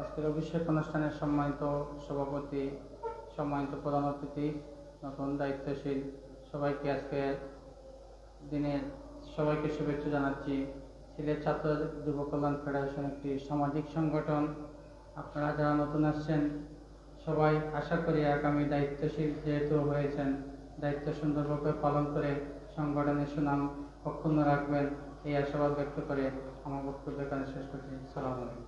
আজকের অভিষেক অনুষ্ঠানের সম্মানিত সভাপতি, সম্মানিত প্রধান অতিথি, নতুন দায়িত্বশীল, সবাইকে আজকে দিনে সবাইকে শুভেচ্ছা জানাচ্ছি। সিলেট ছাত্র যুব কল্যাণ ফেডারেশন একটি সামাজিক সংগঠন। আপনারা যারা নতুন আসছেন, সবাই আশা করি আগামী দায়িত্বশীল যেহেতু হয়েছেন, দায়িত্ব সুন্দরভাবে পালন করে সংগঠনের সুনাম অক্ষুণ্ণ রাখবেন, এই আশাবাদ ব্যক্ত করে আমার বক্তব্য এখানে শেষ করছি। সালাম আলাইকুম।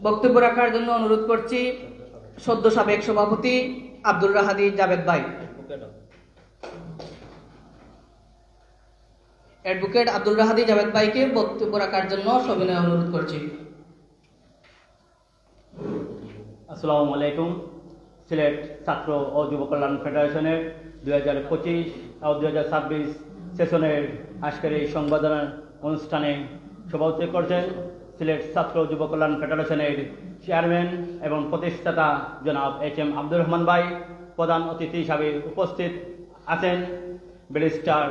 বক্তব্য রাখার জন্য অনুরোধ করছি সদ্য সাবেক সভাপতি আব্দুল রাহাদি জাবেদ ভাই। অ্যাডভোকেট আব্দুল রাহাদি জাবেদ ভাইকে বক্তব্য রাখার জন্য সবিনয় অনুরোধ করছি। আসসালামু আলাইকুম। সিলেট ছাত্র ও যুব কল্যাণ ফেডারেশনের দুই হাজার পঁচিশ ও দুই হাজার ছাব্বিশ সেশনের আজকের এই সংবর্ধনা অনুষ্ঠানে সভাপতি করছেন সিলেট ছাত্র যুব কল্যাণ ফেডারেশনের চেয়ারম্যান এবং প্রতিষ্ঠাতা জনাব এইচ এম আব্দুর রহমান ভাই, প্রধান অতিথি হিসাবে উপস্থিত আছেন ব্যারিস্টার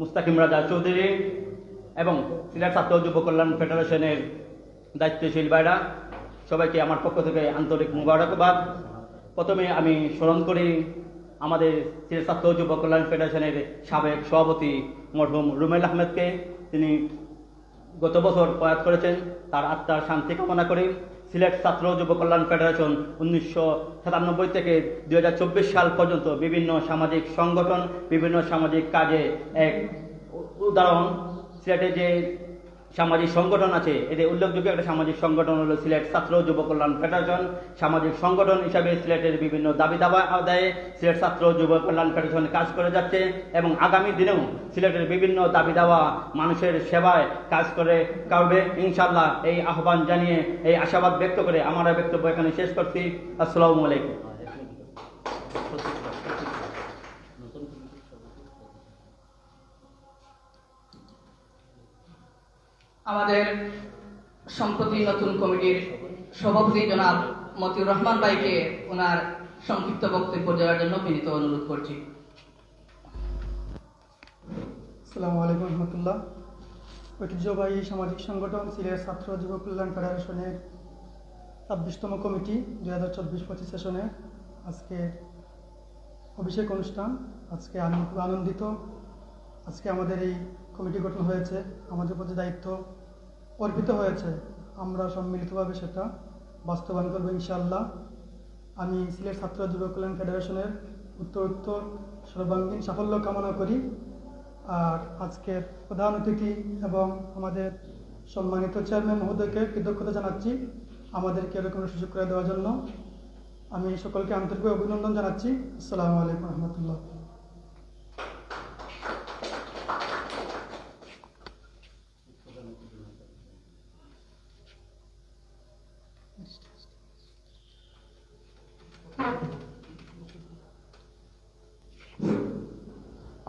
মুস্তাকিম রাজা চৌধুরী এবং সিলেট ছাত্র যুব কল্যাণ ফেডারেশনের দায়িত্বশীল ভাইরা। সবাইকে আমার পক্ষ থেকে আন্তরিক মুবারকবাদ। প্রথমে আমি স্মরণ করি আমাদের ছাত্র যুব কল্যাণ ফেডারেশনের সাবেক সভাপতি মরহুম রুমেল আহমেদকে। তিনি গত বছর প্রয়াত করেছেন, তার আত্মার শান্তি কামনা করি। সিলেট ছাত্র যুব কল্যাণ ফেডারেশন উনিশশো সাতানব্বই থেকে দু হাজার চব্বিশ সাল পর্যন্ত বিভিন্ন সামাজিক সংগঠন, বিভিন্ন সামাজিক কাজে এক উদাহরণ। সিলেটে যে সামাজিক সংগঠন আছে। এদের উল্লেখযোগ্য একটা সামাজিক সংগঠন হলো সিলেট ছাত্র যুব কল্যাণ ফেডারেশন। সামাজিক সংগঠন হিসাবে সিলেটের বিভিন্ন দাবি দাবা আদায়ে সিলেট ছাত্র যুব কল্যাণ ফেডারেশন কাজ করে যাচ্ছে এবং আগামী দিনেও সিলেটের বিভিন্ন দাবি দাওয়া মানুষের সেবায় কাজ করে করবে ইনশাল্লাহ এই আহ্বান জানিয়ে এই আশাবাদ ব্যক্ত করে আমার বক্তব্য এখানে শেষ করছি। আসসালামু আলাইকুম। আমাদের সম্প্রতি নতুন কমিটির সভাপতি জনাব মতিউর রহমান ভাইকে ওনার সংক্ষিপ্ত বক্তব্য দেওয়ার জন্য বিনীত অনুরোধ করছি। আসসালামু আলাইকুম রহমতুল্লাহ। ঐতিহ্যবাহী সামাজিক সংগঠন সিলেট ছাত্র যুব কল্যাণ ফেডারেশনের ছাব্বিশতম কমিটি দুই হাজার চব্বিশ পঁচিশ সেশনে আজকে অভিষেক অনুষ্ঠান, আজকে আমি খুব আনন্দিত। আজকে আমাদের এই কমিটি গঠন হয়েছে। আমাদের প্রতি দায়িত্ব অর্পিত হয়েছে। আমরা সম্মিলিতভাবে সেটা বাস্তবায়ন করব ইনশাআল্লাহ। আমি সিলেট ছাত্র যুব কল্যাণ ফেডারেশনের উত্তর উত্তর সর্বাঙ্গীন সাফল্য কামনা করি। আর আজকের প্রধান অতিথি এবং আমাদের সম্মানিত চেয়ারম্যান মহোদয়কে কৃতজ্ঞতা জানাচ্ছি আমাদেরকে এরকম সুযোগ করে দেওয়ার জন্য। আমি সকলকে আন্তরিক অভিনন্দন জানাচ্ছি। আসসালামু আলাইকুম রহমতুল্লাহ।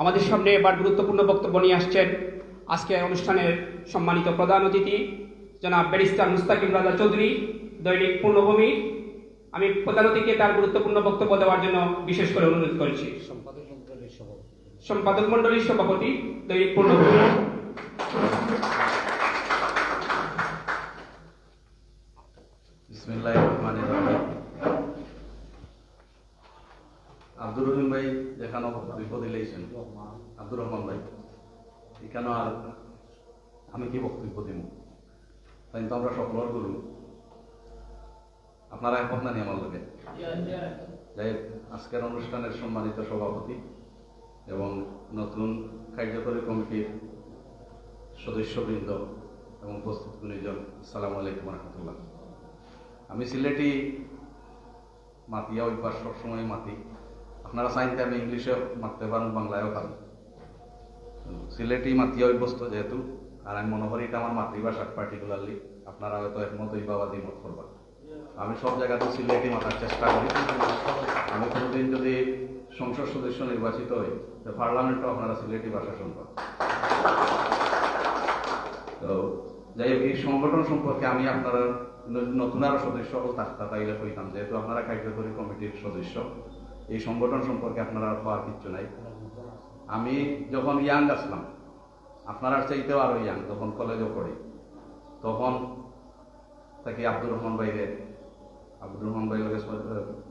আমাদের সামনে এবার গুরুত্বপূর্ণ বক্তব্য নিয়ে আসছেন আজকে অনুষ্ঠানের সম্মানিত প্রধান অতিথি জনাব ব্যারিস্টার মুস্তাকিম রাজা চৌধুরী দৈনিক পূর্ণভূমি। আমি প্রধান অতিথিকে তার গুরুত্বপূর্ণ বক্তব্য দেওয়ার জন্য বিশেষ করে অনুরোধ করেছি। সম্পাদক মন্ডলীর সভাপতি দৈনিক পূর্ণভূমি। বিসমিল্লাহির রহমানির রহিম। আব্দুর রহিম ভাই যেখানে বিপদ দিলেইছেন আব্দুর রহমান ভাই এখানে আর আমি কি বক্তব্য দিব? তাই তো আমরা সকলের গুরু আপনারা একমত না আমার লোকে যাই আজকের অনুষ্ঠানের সম্মানিত সভাপতি এবং নতুন কার্যকরী কমিটির সদস্যবৃন্দ এবং উপস্থিত গুণীজন, আসসালামু আলাইকুম রহমতুল্লাহ আমি সিলেটি মাতিয়া অভ্যাস সবসময় মাতি। আপনারা চাইতে আমি ইংলিশে মারতে পারেন, বাংলায়ও পারেন। সিলেটি মাতিয়া অভ্যস্ত যেহেতু, আর আমি মনে করি এটা আমার মাতৃভাষা পার্টিকুলারলি আপনারা হয়তো একমত হইবা দ্বিমত করবা আমি সব জায়গাতে সিলেটি মাতার চেষ্টা করি। আমি কোনোদিন যদি সংসদ সদস্য নির্বাচিত হই, তো পার্লামেন্টও আপনারা সিলেটি ভাষা শুনবেন। তো যাই হোক, এই সংগঠন সম্পর্কে আমি আপনারা নতুন আরও সদস্য থাকতা তাইলে কইতাম, যেহেতু আপনারা কার্যকরী কমিটির সদস্য এই সংগঠন সম্পর্কে আপনারা আর হওয়ার কিচ্ছু নাই। আমি যখন ইয়াং আসলাম আপনারা চাইতেও আরও ইয়াং যখন কলেজে পড়ি। তখন তাকে আব্দুর রহমান ভাইরে, আব্দুর রহমান ভাই লগে স-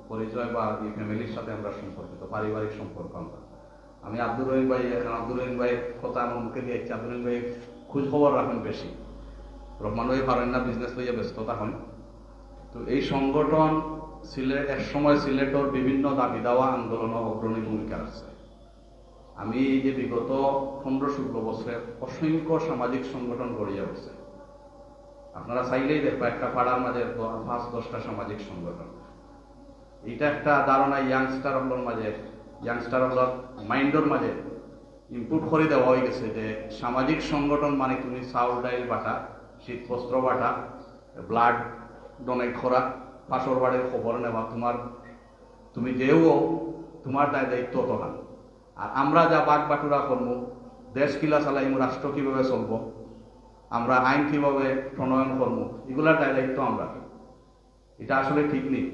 পরিচয় বা এই ফ্যামিলির সাথে আমরা সম্পর্কিত, পারিবারিক সম্পর্ক আমরা। আমি আব্দুর রহিম ভাই, এখন আব্দুর রহিম ভাই কথা আমার মুখে দিয়ে যাচ্ছে আব্দুর রহিম ভাই খোঁজ খবর রাখেন বেশি। রহমান ভাই পারেন না বিজনেস লইয়া ব্যস্ততা হন। তো এই সংগঠন সিলেট, এক সময় সিলেটর বিভিন্ন দাবি দাওয়া আন্দোলন অগ্রণী ভূমিকা আছে আমি এই যে বিগত পনেরো ষোলো বছরে অসংখ্য সামাজিক সংগঠন গড়িয়ে উঠছে। আপনারা চাইলেই দেখব একটা পাড়ার মাঝে পাঁচ, দশটা সামাজিক সংগঠন। এটা একটা ধারণা ইয়াংস্টার হলোর মাঝে ইয়াংস্টার হলোর মাইন্ডর মাঝে ইনপুট করে দেওয়া হয়ে গেছে যে সামাজিক সংগঠন মানে তুমি চাউল ডাইল বাটা শীত বস্ত্র বাটা ব্লাড ডোনেট করা পাশর বাড়ির খবর নেওয়া তোমার তুমি যেও তোমার দায় দায়িত্ব অতটা আর আমরা যা বাঘ বাটুরা করব, দেশ কিলা চালাইম রাষ্ট্র কীভাবে চলবো, আমরা আইন কীভাবে প্রণয়ন করব এগুলার দায় দায়িত্ব আমরা। এটা আসলে ঠিক নেই।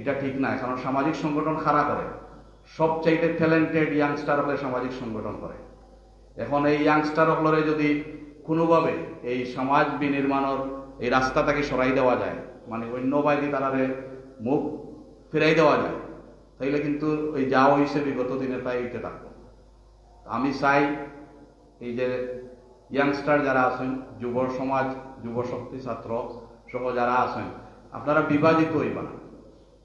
এটা ঠিক নাই, কারণ সামাজিক সংগঠন খাড়া করে। সবচাইতে ট্যালেন্টেড ইয়াংস্টার হলে সামাজিক সংগঠন করে। এখন এই ইয়াংস্টার হলরে যদি কোনোভাবে এই সমাজ বিনির্মাণের এই রাস্তাটাকে সরাই দেওয়া যায় মানে অন্য বাইরে তারারে মুখ ফেরাই দেওয়া যায়। তাইলে কিন্তু ওই যা হয়েছে বিগত দিনে তাই হইতে থাকব। আমি চাই এই যে ইয়াংস্টার যারা আছেন, যুব সমাজ, যুব শক্তি ছাত্র সহ যারা আছেন, আপনারা বিভাজিত হইবা না।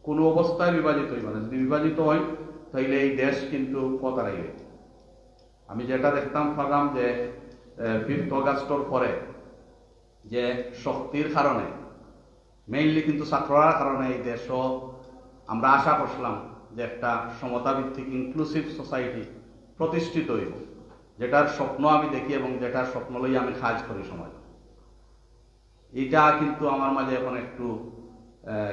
কোনো অবস্থায় বিভাজিত হইবা না। যদি বিভাজিত হয়, তাইলে এই দেশ কিন্তু পতারাইবে। আমি যেটা দেখতাম পারলাম যে ফিফথ অগাস্টর পরে যে শক্তির কারণে মেইনলি কিন্তু ছাত্ররার কারণে এই দেশও আমরা আশা করছিলাম যে একটা সমতা ভিত্তিক ইনক্লুসিভ সোসাইটি প্রতিষ্ঠিত হইব, যেটার স্বপ্ন আমি দেখি এবং যেটার স্বপ্ন লই আমি কাজ করি সমাজ। এটা কিন্তু আমার মাঝে এখন একটু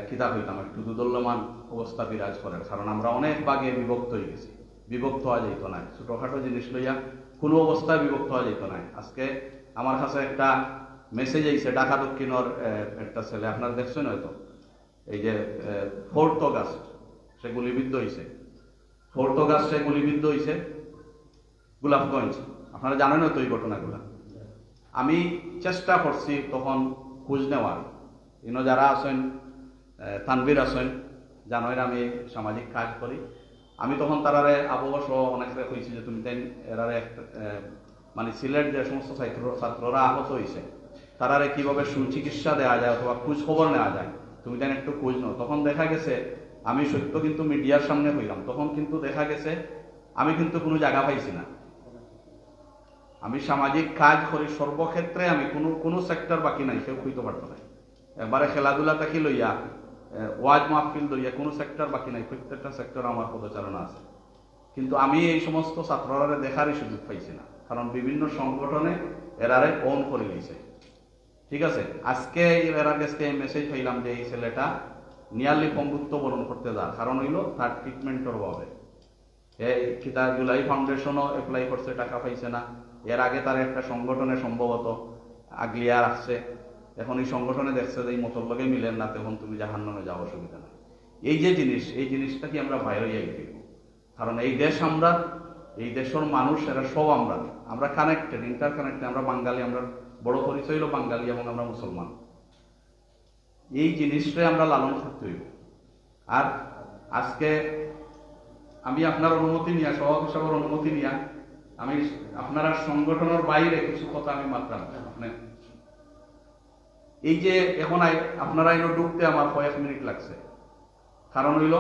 কিতাব হইতাম একটু দুদল্যমান অবস্থা বিরাজ করে, কারণ আমরা অনেক ভাগে বিভক্ত হয়ে গেছি। বিভক্ত হওয়া যেত না ছোটখাটো জিনিস লইয়া কোনো অবস্থায় বিভক্ত হওয়া যেত না আজকে আমার কাছে একটা মেসেজ আইছে ঢাকা দক্ষিণর একটা ছেলে আপনারা দেখছেন হয়তো? এই যে ফোর্থ অগাস্ট সে গুলিবিদ্ধ হয়েছে ফোর্থ অগাস্ট সে গুলিবিদ্ধ হয়েছে গোলাপগঞ্জ। আপনারা জানেন হয়তো এই ঘটনাগুলা। আমি চেষ্টা করছি তখন খোঁজ নেওয়ার। ইনো যারা আছেন আহ, তানভীর আছেন জানোই আমি সামাজিক কাজ করি। আমি তখন তারারে আবহাওয়া সহ অনেকটা কইছি যে তুমি তাই এরারে মানে সিলেট যে সমস্ত ছাত্র ছাত্ররা আহত হয়েছে তারারে কীভাবে সুচিকিৎসা দেওয়া যায় অথবা খোঁজ খবর নেওয়া যায়, তুমি তাই একটু খোঁজ নাও। তখন দেখা গেছে, আমি সত্য কিন্তু মিডিয়ার সামনে হইলাম, তখন কিন্তু দেখা গেছে, আমি কিন্তু কোনো জায়গা পাইছি না। আমি সামাজিক কাজ করি, সর্বক্ষেত্রে আমি কোনো কোনো সেক্টর বাকি নাই, কেউ কইতে পারতো না। একবারে খেলাধুলা থাকি লইয়া ওয়াজ মাহফিল লইয়া কোনো সেক্টর বাকি নাই, প্রত্যেকটা সেক্টর আমার পদচারণা আছে। কিন্তু আমি এই সমস্ত ছাত্ররা দেখারই সুযোগ পাইছি না, কারণ বিভিন্ন সংগঠনে এরারে অন করে দিয়েছে ঠিক আছে? আজকে এরা কাছে মেসেজ পাইলাম যে এই ছেলেটা নিয়ারলি পঙ্গুত্ব বরণ করতে যা কারণ হইল তার ট্রিটমেন্টের অভাবে। এই কিতা জুলাই ফাউন্ডেশনও অ্যাপ্লাই করছে, টাকা পাইছে না। এর আগে তার একটা সংগঠনে সম্ভবত আগলিয়া আসছে। এখন এই সংগঠনে দেখছে যে এই মতর লগে মিলেন না, তখন তুমি জাহান নামে যাওয়া অসুবিধা নাই। এই যে জিনিস, এই জিনিসটা কি আমরা বাইরে যাই দিব কারণ এই দেশ আমরা, এই দেশের মানুষ, এরা সব আমরা। আমরা কানেক্টেড ইন্টার কানেক্টেড আমরা বাঙালি, আমরা বড় পরিচয় হলো বাঙালি এবং আমরা মুসলমান। এই জিনিসটাই আমরা লালন করতে হইব। আর আজকে আমি আপনার অনুমতি নিয়ে, সভাপতি হিসাবের অনুমতি নিয়া, আমি আপনারা সংগঠনের বাইরে কিছু কথা আমি মাত্রাম আপনি এই যে এখন আপনারা এনে ঢুকতে আমার কয়েক মিনিট লাগছে। কারণ হইল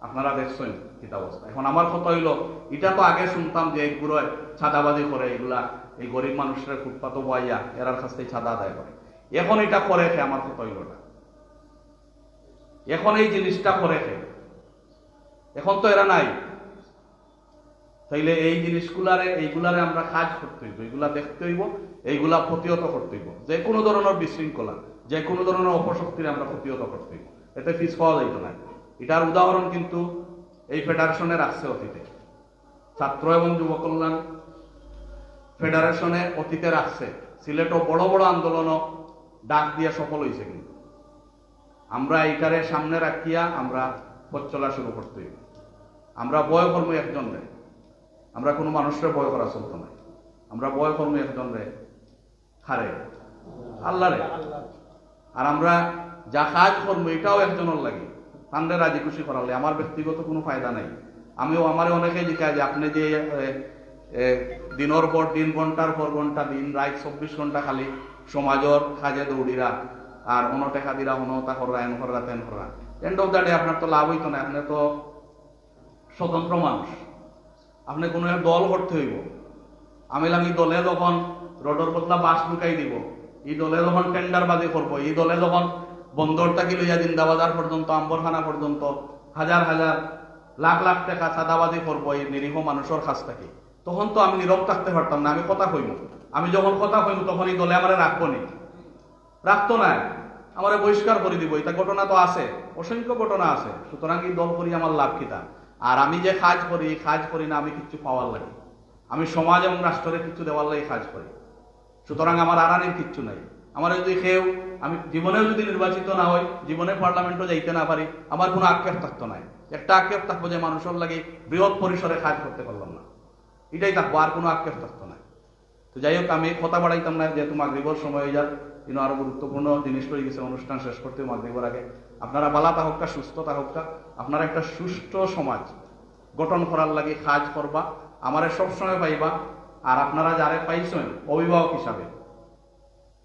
আপনারা দেখছেন কিতা অবস্থা। এখন আমার কথা হইল, এটা তো আগে শুনতাম যে এইগুলো ছাদাবাজি করে এগুলা, এই গরিব মানুষের ফুটপাত বয়াইয়া এরার কাছ থেকে ছাদা আদায় করে। এখন এটা করে খে আমার কথা হইল না। এখন এই জিনিসটা করে খে এখন তো এরা নাই। তাইলে এই জিনিসগুলারে, এইগুলারে আমরা কাজ করতে হইব, এইগুলা দেখতে হইব, এইগুলা প্রতিহত করতে হইব। যে কোনো ধরনের বিশৃঙ্খলা, যে কোনো ধরনের অপশক্তির আমরা প্রতিহত করতে হইব। এতে ফিস পাওয়া যাইত না। এটার উদাহরণ কিন্তু এই ফেডারেশনে রাখছে অতীতে। ছাত্র এবং যুব কল্যাণ ফেডারেশনে অতীতে রাখছে। সিলেটও বড় বড় আন্দোলনও ডাক দিয়ে সফল হয়েছে কিন্তু। আমরা এইটারে সামনে রাখিয়া আমরা পথ চলা শুরু করতে আমরা বয় কর্ম একজন রে আমরা কোনো মানুষের বয় করা চলতো না আমরা বয় কর্ম একজন রে হারে। আল্লাহ রে আর আমরা যা কাজ কর্ম এটাও একজনের লাগে। তান্ডে রাজি খুশি করালে আমার ব্যক্তিগত কোনো ফায়দা নাই। আমিও আমারে অনেকে জিজ্ঞাসা যে, আপনি যে দিনের পর দিন, ঘণ্টার পর ঘণ্টা, দিন, রাত চব্বিশ ঘণ্টা খালি সমাজর কাজে দৌড়িরা আর অন টেকা দিরা অন তা করা এন করা তেন করা এন্ড অফ দ্য ডে আপনার তো লাভ হইতো না। আপনি তো স্বতন্ত্র মানুষ। আপনি কোনো দল করতে হইব। আমি আমি দলে যখন রোডর বদলা বাস ঢুকাই দিব, এই দলে যখন টেন্ডার বাজি করব, এই দলে যখন বন্দর থাকি লইয়া জিন্দাবাজার পর্যন্ত, আম্বরখানা পর্যন্ত? হাজার হাজার, লাখ লাখ টাকা চাঁদাবাজি করব এই নিরীহ মানুষের কাছ থেকে। তখন তো আমি নীরব থাকতে পারতাম না, আমি কথা কইব আমি যখন কথা কইব তখন এই দলে আমার রাখব নি। রাখতো না, আমার বহিষ্কার করে দিব। এটা ঘটনা তো আছে, অসংখ্য ঘটনা আছে। সুতরাং এই দল করি আমার লাভ কিতা আর আমি যে কাজ করি, এই কাজ করি না আমি কিছু পাওয়ার লাগে। আমি সমাজ এবং রাষ্ট্রের কিছু দেওয়ার লাগে কাজ করি। সুতরাং আমার আরানির কিচ্ছু নাই। আমার যদি কেউ আমি জীবনেও যদি নির্বাচিত না হই, জীবনে পার্লামেন্টও যাইতে না পারি, আমার কোনো আক্ষেপ থাকতো নাই একটা আক্ষেপ থাকব যে মানুষের লাগে বৃহৎ পরিসরে কাজ করতে পারলাম না। এটাই থাকব, আর কোনো আক্ষেপ থাকতো না। তো যাই হোক, আমি কথা বাড়াইতাম না, যেহেতু মাগরিবর সময় হয়ে যাক কিন্তু আরও গুরুত্বপূর্ণ জিনিস রয়ে গেছে অনুষ্ঠান শেষ করতে মাগরিবর আগে। আপনারা বালা তাহকা সুস্থ তাহকা আপনারা একটা সুষ্ঠু সমাজ গঠন করার লাগে কাজ করবা, আমারে সবসময় পাইবা, আর আপনারা যারে পাইছেন, অভিভাবক হিসাবে।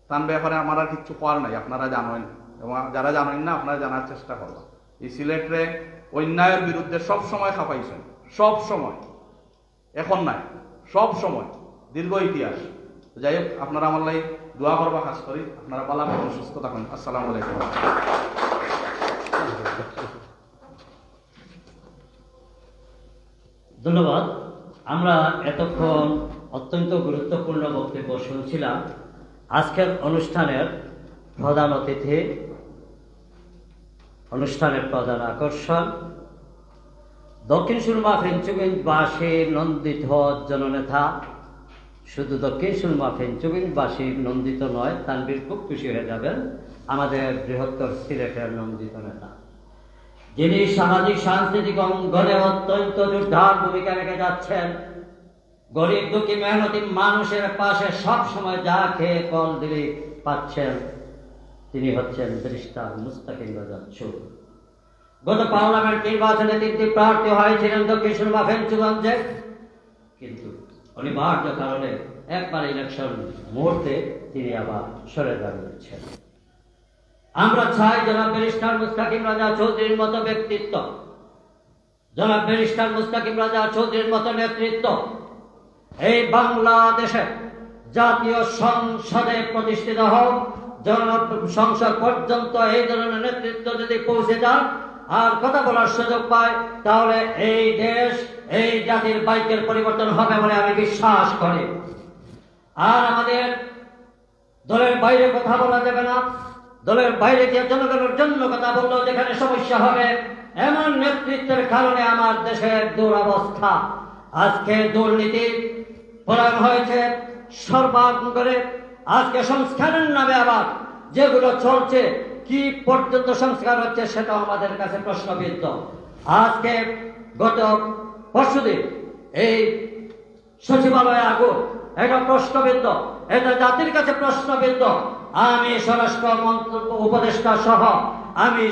তার ব্যাপারে আমার আর কিচ্ছু করার নাই আপনারা জানেন। এবং যারা জানেন না আপনারা জানার চেষ্টা করবা। এই সিলেটরে অন্যায়ের বিরুদ্ধে সব সময় খাপাইছেন সব সময়। এখন নাই সব সময় দীর্ঘ ইতিহাস। যাই হোক আপনারা আমার লাই দোয়া করবা কাজ করি। আপনারা পালা থাকুন, সুস্থ থাকুন। আসসালামু আলাইকুম। ধন্যবাদ। আমরা এতক্ষণ অত্যন্ত গুরুত্বপূর্ণ বক্তব্য শুনছিলাম। আজকের অনুষ্ঠানের প্রধান অতিথি, অনুষ্ঠানের প্রধান আকর্ষণ, দক্ষিণ সুরমা ফেঞ্চুগঞ্জবাসীর নন্দিত জননেতা। শুধু দক্ষিণ সুরমা ফেঞ্চুগঞ্জবাসীর নন্দিত নয় তানবীর খুব খুশি হয়ে যাবেন আমাদের বৃহত্তর সিলেটের নন্দিত নেতা। যিনি সামাজিক, সাংস্কৃতিক অঙ্গনে অত্যন্ত যোদ্ধার ভূমিকা রেখে যাচ্ছেন গরিব দুঃখী মেহনতি মানুষের পাশে সব সময় যা খেয়ে কল দিলে পাচ্ছেন, তিনি হচ্ছেন ব্যারিস্টার মুস্তাকিম চৌধুরী। গত পার্লামেন্ট নির্বাচনে তিনটি প্রার্থী হয়েছিলেন দক্ষিণ সুরমা ফেঞ্চুগঞ্জে। কিন্তু অনিবার্য কারণে একবার ইলেকশন মুহূর্তে তিনি আবার সরে দাঁড়িয়েছেন। আমরা চাই জনাব ব্যারিস্টার মুস্তাকিম রাজা চৌধুরীর মতো ব্যক্তিত্ব, জনাব ব্যারিস্টার মুস্তাকিম রাজা চৌধুরীর মতো নেতৃত্ব এই বাংলাদেশে জাতীয় সংসদে প্রতিষ্ঠিত হোক, জন সংসদ পর্যন্ত এই ধরনের নেতৃত্ব যদি পৌঁছে যান আর কথা বলার সুযোগ পায়, তাহলে এই দেশ, এই জাতির বাইকের পরিবর্তন হবে বলে আমি বিশ্বাস করি। আর আমাদের দলের বাইরে কথা বলা যাবে না। দলের বাইরে গিয়ে জনগণের জন্য কথা বললেও যেখানে সমস্যা হবে, এমন নেতৃত্বের কারণে আমার দেশের দুরবস্থা। আজকে দুর্নীতি প্রয়োগ হয়েছে, সর্বাঙ্গরে আজকে সংস্কারের নামে আবার যেগুলো চলছে, কি পর্যন্ত সংস্কার হচ্ছে সেটা আমাদের কাছে প্রশ্নবিদ্ধ। আজকে গত পরশুদিন এই সচিবালয়ে আগুন, এটা প্রশ্নবিদ্ধ, এটা জাতির কাছে প্রশ্নবিদ্ধ। আমি স্বরাষ্ট্র মন্ত্র উপদেষ্টা সহ, আমি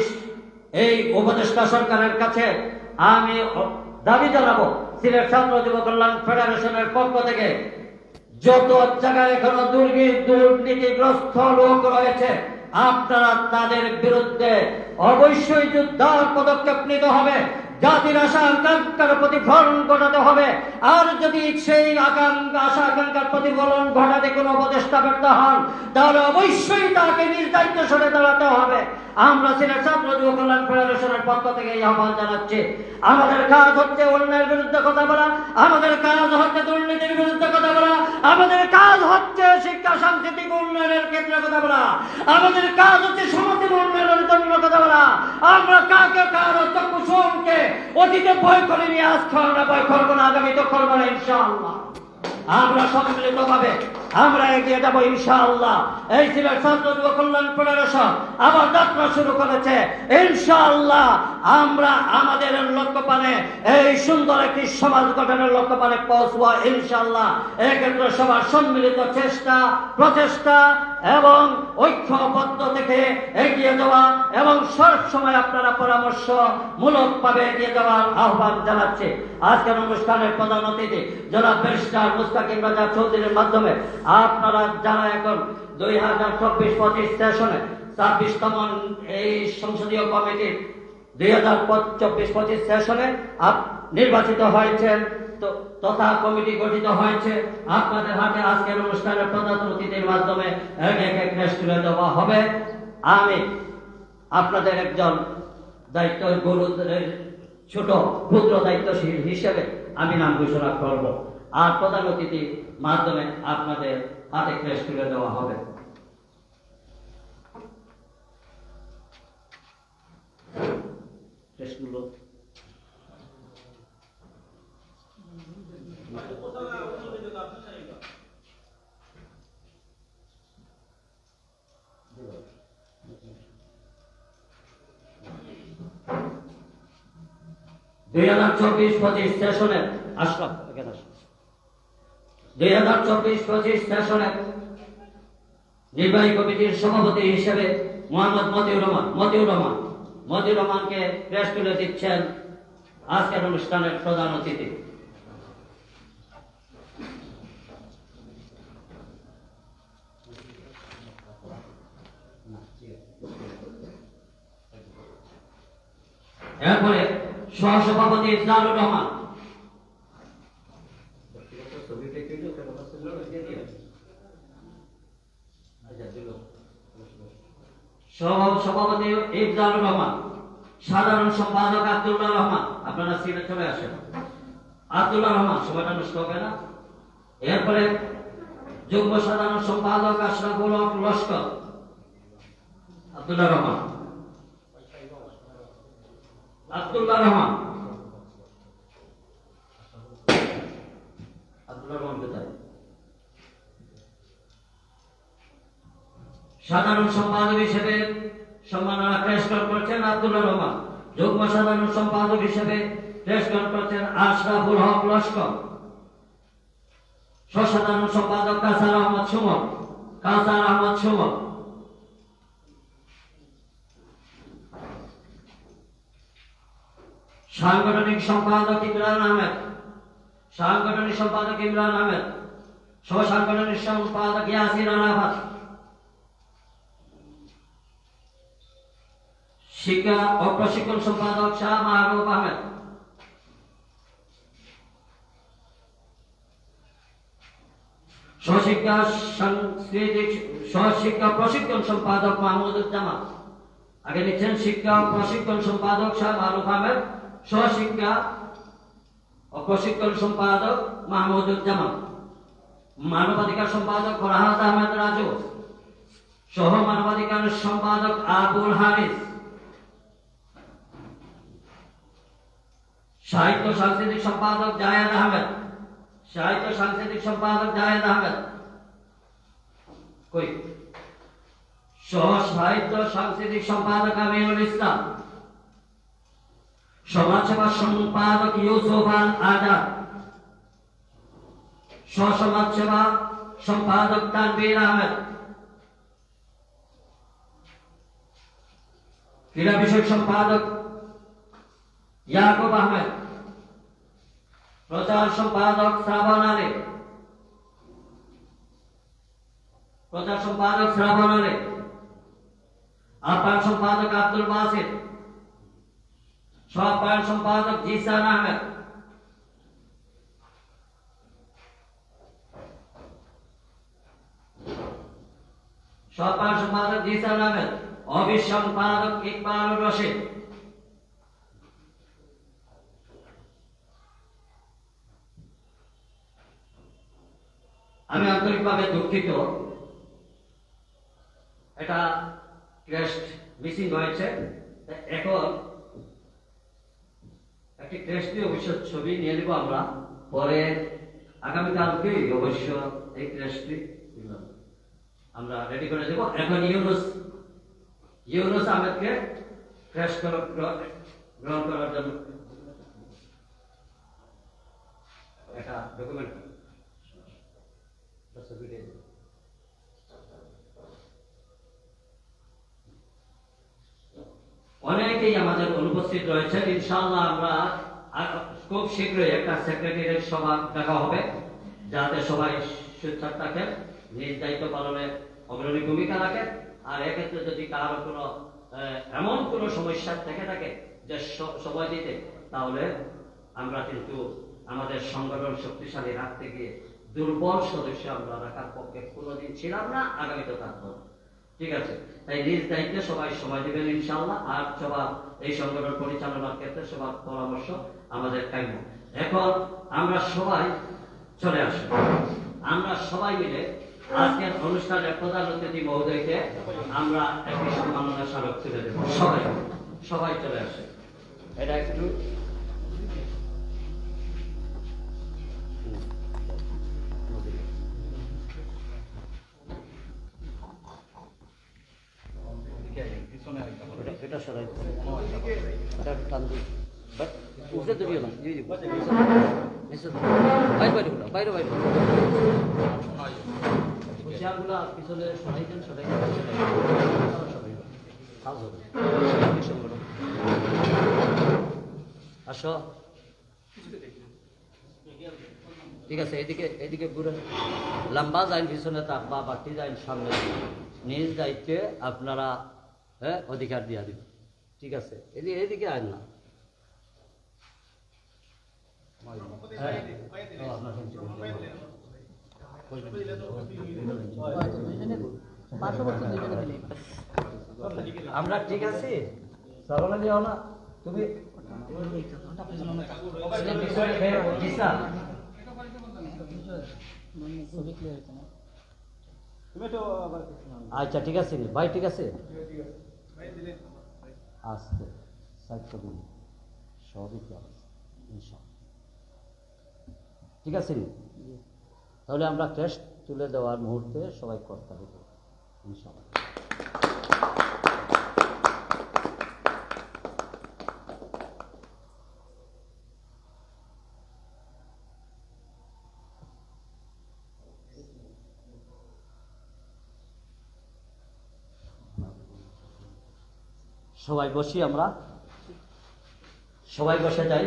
এই উপদেষ্টা সরকারের কাছে আমি দাবি জানাব সিলেট ছাত্র কল্যাণ ফেডারেশনের পক্ষ থেকে যত জায়গায় এখনও দুর্নীতি দুর্নীতিগ্রস্ত লোক রয়েছে, আপনারা তাদের বিরুদ্ধে অবশ্যই যুদ্ধ পদক্ষেপ নিতে হবে। জাতির আশা আকাঙ্ক্ষার প্রতিফলন ঘটাতে হবে। আর যদি সেই আকাঙ্ক্ষা আশা আকাঙ্ক্ষার প্রতিফলন ঘটাতে কোনো উপদেষ্টা ব্যর্থ হন, তাহলে অবশ্যই তাকে নিজ দায়িত্ব সরে দাঁড়াতে হবে। আমরা সিলেট ছাত্র যুব কল্যাণ ফেডারেশনের পক্ষ থেকে এই আহ্বান জানাচ্ছি। আমাদের কাজ হচ্ছে অন্যায়ের বিরুদ্ধে কথা বলা, আমাদের কাজ হচ্ছে দুর্নীতির বিরুদ্ধে কথা বলা, আমাদের কাজ হচ্ছে শিক্ষা, সাংস্কৃতিক উন্নয়নের ক্ষেত্রে কথা বলা, আমাদের কাজ হচ্ছে সমাজ উন্নয়নের জন্য কথা বলা। আমরা কাকে, কারও চক্ষুষণকে অতীতে ভয় করে আজ খরনা ভয় করব না আগামী তো করব না, ইনশাআল্লাহ। আমরা সম্মিলিত ভাবে আমরা এগিয়ে যাব ইনশাআল্লাহ। এই সিলেট ছাত্র যুব কল্যাণ ফেডারেশন। আবার যাত্রা শুরু করেছে। ইনশাআল্লাহ আমরা আমাদের লক্ষ্যপানে, এই সুন্দর একটি সমাজ গঠনের লক্ষ্যপানে পৌঁছবো ইনশাআল্লাহ। এক্ষেত্রে সবার সম্মিলিত চেষ্টা, প্রচেষ্টা এবং ঐক্যবদ্ধ থেকে এগিয়ে যাওয়া এবং সব সময় আপনারা পরামর্শ মূলকভাবে এগিয়ে যাওয়ার আহ্বান জানাচ্ছে। আজকের অনুষ্ঠানের প্রধান অতিথি জনাব ব্যারিস্টার মুস্তাকিম রাজা চৌধুরীর মাধ্যমে আপনারা যারা এখন দুই হাজার চব্বিশ পঁচিশ সেশনে ছাব্বিশতম এই সংসদীয় কমিটির দুই হাজার চব্বিশ পঁচিশ সেশনে নির্বাচিত হয়েছেন তথা কমিটি গঠিত হয়েছে। আপনাদের হাতে আজকের অনুষ্ঠানের প্রধান অতিথির মাধ্যমে এক এক এক তুলে দেওয়া হবে। আমি আপনাদের একজন দায়িত্ব গুরু ছোট ক্ষুদ্র দায়িত্বশীল হিসেবে আমি নাম ঘোষণা করব। আর প্রধান অতিথির মাধ্যমে আপনাদের হাতে ক্রেস্ট তুলে দেওয়া হবে। দুই হাজার চব্বিশ পঁচিশ সেশনে আসলাম। এখানে আসলাম দুই হাজার চব্বিশ পঁচিশ নির্বাহী কমিটির সভাপতি হিসেবে মোহাম্মদ মতিউর রহমান। মতিউর রহমান, মতিউর রহমানকে প্রেস তুলে দিচ্ছেন আজকের অনুষ্ঠানের প্রধান অতিথি। এরপরে সহসভাপতি ইফজালুর রহমান সহ সভাপতি ইফজালুর রহমান, সাধারণ সম্পাদক আব্দুল্লাহ রহমান, আপনারা সিনে চলে আসেন। আব্দুল্লাহ রহমান, সময়টা নষ্ট হবে না। এরপরে যুগ্ম সাধারণ সম্পাদক আশরাফুল হক লস্কর। আব্দুল্লাহ রহমান। আব্দুল্লাহ রহমান। রহমান সাধারণ সম্পাদক হিসেবে সম্মাননা প্রেসকন করছেন আব্দুল্লাহ রহমান। যুগ্ম সাধারণ সম্পাদক হিসেবে প্রেসকন করছেন আশরাফুল হক লস্কর। সসাধারণ সম্পাদক কাসার আহমদ সুমন। কাসার আহমদ সুমন। সাংগঠনিক সম্পাদক ইমরান আহমেদ। সাংগঠনিক সম্পাদক ইমরান আহমেদ। সহ সাংগঠনিক সম্পাদক ইয়াসির আরাফাত। শিক্ষা ও প্রশিক্ষণ সম্পাদক শাহ মাহবুব আহমেদ। সহশিক্ষা সাংস্কৃতিক সহশিক্ষা প্রশিক্ষণ সম্পাদক মাহমুদুজ্জামান। আগে নিচ্ছেন শিক্ষা ও প্রশিক্ষণ সম্পাদক শাহ মারুফ আহমেদ, সহশিক্ষা ও প্রশিক্ষণ সম্পাদক মাহমুদুজ্জামান। মানবাধিকার সম্পাদক ফরহাদ আহমেদ রাজু। সহ মানবাধিকার সম্পাদক আবুল হারিস সাহিত্য সাংস্কৃতিক সম্পাদক জায়েদ আহমেদ সাহিত্য সাংস্কৃতিক সম্পাদক জায়েদ আহমেদ কই সহ সাহিত্য সাংস্কৃতিক সম্পাদক আমিনুল ইসলাম সমাজসেবা সম্পাদক ইউসুফ আল আজাদ সমাজসেবা সম্পাদক তানবীর আহমেদ ক্রীড়া বিষয়ক সম্পাদক ইয়াকুব আহমেদ প্রচার সম্পাদক শ্রাবণ আলী। প্রচার সম্পাদক শ্রাবণ আলী। আহ্বান সম্পাদক আব্দুল বাসির। সহায়ন সম্পাদক জিসান আহমেদ। সহায়ন সম্পাদক জিসান আহমেদ। অফিস সম্পাদক ইকবাল রশিদ আমি আন্তরিকভাবে দুঃখিত। এটা ক্রেস্ট মিসিং হয়েছে। এখন একটি ক্রেস্টটি অবশ্য ছবি নিয়ে নেব আমরা। পরে আগামীকালকেই অবশ্য এই ক্রেস্টটি আমরা রেডি করে দেব। এখন ইউনুস ইউনুস আহমেদকে ক্র্যাশ গ্রহণ করার জন্য এটা ডকুমেন্ট অনেকেই আমাদের অনুপস্থিত রয়েছেন ইনশাআল্লাহ আমরা খুব শীঘ্রই একটা সেক্রেটারিয়েট সভা ডাকা হবে, যাতে সবাই সুচ্ছাদ থাকেন নিজ দায়িত্ব পালনে অগ্রণী ভূমিকা রাখেন আর এক্ষেত্রে যদি কারও কোনো এমন কোনো সমস্যা থেকে থাকে যে সময় দিতে, তাহলে আমরা কিন্তু আমাদের সংগঠন শক্তিশালী রাখতে গিয়ে দুর্বল সদস্য আমরা রাখার পক্ষে কোনোদিন ছিলাম না, আগামীতে থাকব। ঠিক আছে? তাই নিজ দায়িত্বে সবাই সময় দিবেন ইনশাআল্লাহ। আর সবার এই সংগঠন পরিচালনার ক্ষেত্রে সবার পরামর্শ আমাদের কাম্য এখন আমরা সবাই চলে আসি। আমরা সবাই মিলে আজকের অনুষ্ঠানের প্রধান অতিথি মহোদয়কে আমরা একটি সম্মাননা স্মারক তুলে দেব। সবাই সবাই চলে আসে। এটা একটু এটা- এটা সরাই এটা টান দিন। বাট উপরে তো না, দিয়ে দিবো। বাইরে বাইরে গুলো, বাইরে বাইরে। চেয়ারগুলা পিছনে সরাই দেন, সরাই সরাই দেন। সরাই দেন। কাজ হবে। আসো ঠিক আছে এদিকে এদিকে ঘুরে লম্বা যাইন পিছনে থাকবা বাড়তি যাইন সামনে নিজ দায়িত্বে আপনারা হ্যাঁ অধিকার দিয়া দিবেন ঠিক আছে? এদিকে এদিকে আয় না। হ্যাঁ। আমরা ঠিক আছি? সরলে যাও না। তুমি আচ্ছা ঠিক আছে। ভাই, ঠিক আছে? আস্তে সাহিত্য দিন সবই তো আছে ঠিক আছে তাহলে আমরা টেস্ট তুলে দেওয়ার মুহূর্তে সবাই করতে হবে ইনশাআল্লাহ সবাই বসি আমরা। সবাই বসে যাই।